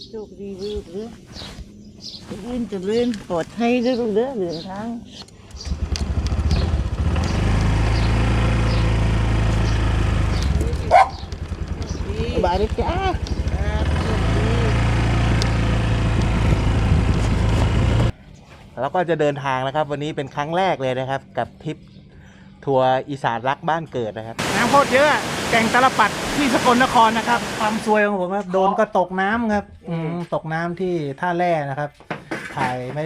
โชคดีลูกเด้อจะลื่นจะลื่นปลอดภัยเด้อลูกเด้อเดินทางสบายดีจ้าแล้วก็จะเดินทางนะครับ วันนี้เป็นครั้งแรกเลยนะครับ กับทริปทัวร์อีสานรักบ้านเกิดนะครับ น้ำโคตรเยอะแก่งตลปัด ที่สกลนครนะครับ ความซวยของผมครับโดนก็ตกน้ำครับ อืมตกน้ำที่ท่าแร่นะครับ ถ่ายไม่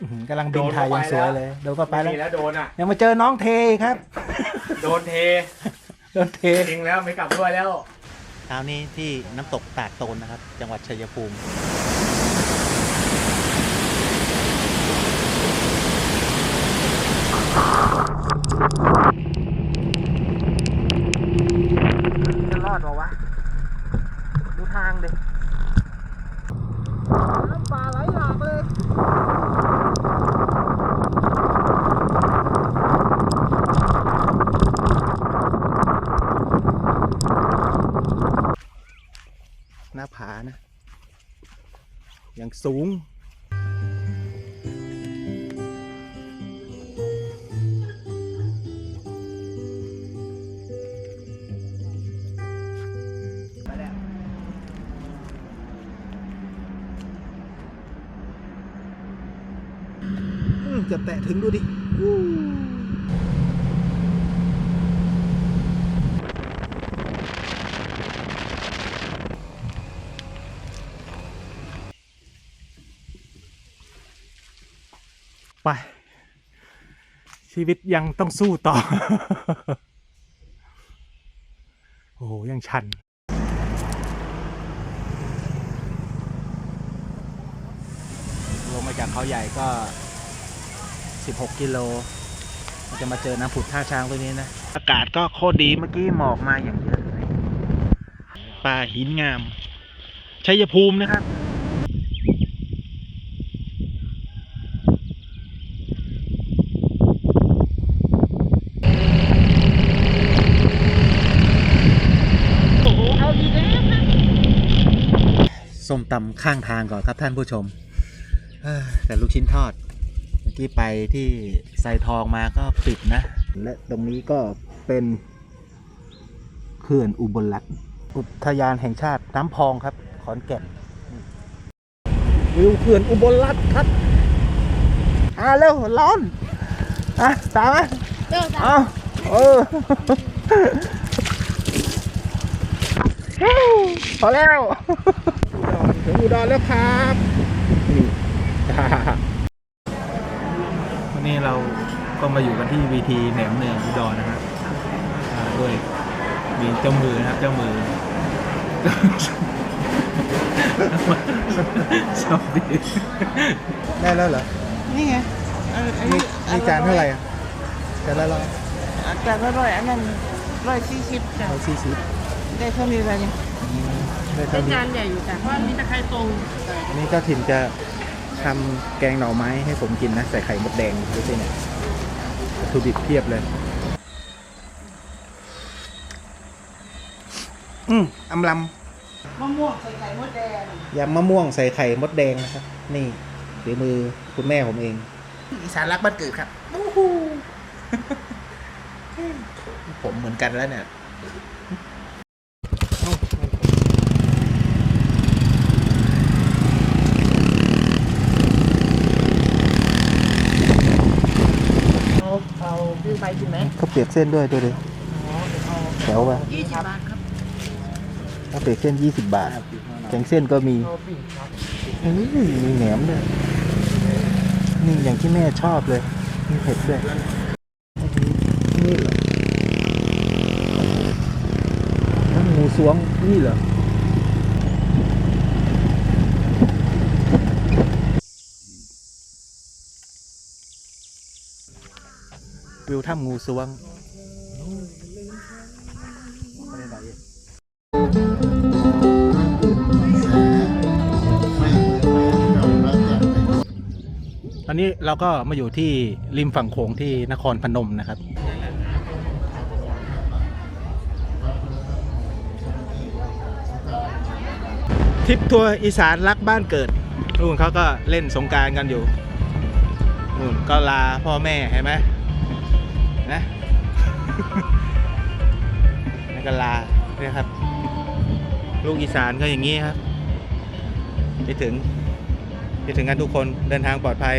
อื้อหือกำลังบินถ่ายยังสวยเลยโดนก็ไปแล้ว มีแล้วโดนอะ ยังมาเจอน้องเทอีกครับ โดนเทโดนเททิ้งแล้วไม่กลับด้วยแล้ว เช้านี้ที่น้ำตกตาดโตนนะครับ จังหวัดชัยภูมิ จะรอดหรอวะ ดูทางดิน้ำป่าไหลหลากเลยหน้าผานะ อย่างสูง อืมจะแตะถึงดูดิอู้ไป ชีวิตยังต้องสู้ต่อ โอ้โห ยังชันลงมาจากเขาใหญ่ก็ 16 กิโลจะมาเจอน้ำผุดท่าช้างตัวนี้นะ อากาศก็โคตรดีเมื่อกี้หมอกมาอย่างเยอะเลยป่าหินงาม ชัยภูมินะครับส้มตำข้างทางก่อนครับท่านผู้ชมแต่ลูกชิ้นทอด เมื่อกี้ไปที่ไซทองมาก็ปิดนะ และตรงนี้ก็เป็นเขื่อนอุบลรัตน์อุทยานแห่งชาติน้ำพองครับ ขอนแก่นวิวเขื่อนอุบลรัตน์ครับอ่าเร็วร้อนอะตามมาเด้อจ้ะเอาเออพอแล้วถึงอุดรแล้วครับ นี่วันนี้เราก็มาอยู่กันที่วีทีแหนมเนืองอุดรนะครับอ่าด้วยมีเจ้ามือนะครับ เจ้ามือสวัสดีได้แล้วเหรอ นี่ไงอันอันนี่นี้นี่จานเท่าไหร่อะจานละร้อยอะจานละร้อยอันนั้นร้อยสี่สิบจ้ะร้อยสี่สิบได้เท่านี้เลยเนี่ยได้เท่านี้จานใหญ่อยู่จ้ะเพราะมีตะไคร้ตรงนี่เจ้าถิ่นจะ ทำแกงหน่อไม้ให้ผมกินนะ ใส่ไข่มดแดงดูสิเนี่ยวัตถุดิบเพียบเลย อืมอำลมะม่วงใส่ไข่มดแดงำยำมะม่วงใส่ไข่มดแดงนะครับ นี่ฝีมือคุณแม่ผมเองอีสานรักบ้านเกิดครับผมเหมือนกันแล้วเนี่ย เอาเอาซื้อไปกินไหม เขาเปียกเส้นด้วยตัวเดียวอ๋อเอาแถวป่ะยี่สิบบาทครับเขาเปียกเส้นยี่สิบบาท แกงเส้นก็มีโรบินครับเฮ้ยมีแหนมด้วยนี่อย่างที่แม่ชอบเลยมีเผ็ดด้วยนี่เหรอน้ำหมูสวงนี่เหรอวิวถ้ำงูสวง ตอนนี้เราก็มาอยู่ที่ริมฝั่งโขงที่นครพนมนะครับ ทริปทัวร์อีสานรักบ้านเกิดนู่นเขาก็เล่นสงการกันอยู่นู่นก็ลาพ่อแม่เห็นไหมนะแล้วก็ลาเนี่ยครับ ลูกอีสานก็อย่างนี้ครับไปถึงไปถึงกันทุกคนเดินทางปลอดภัย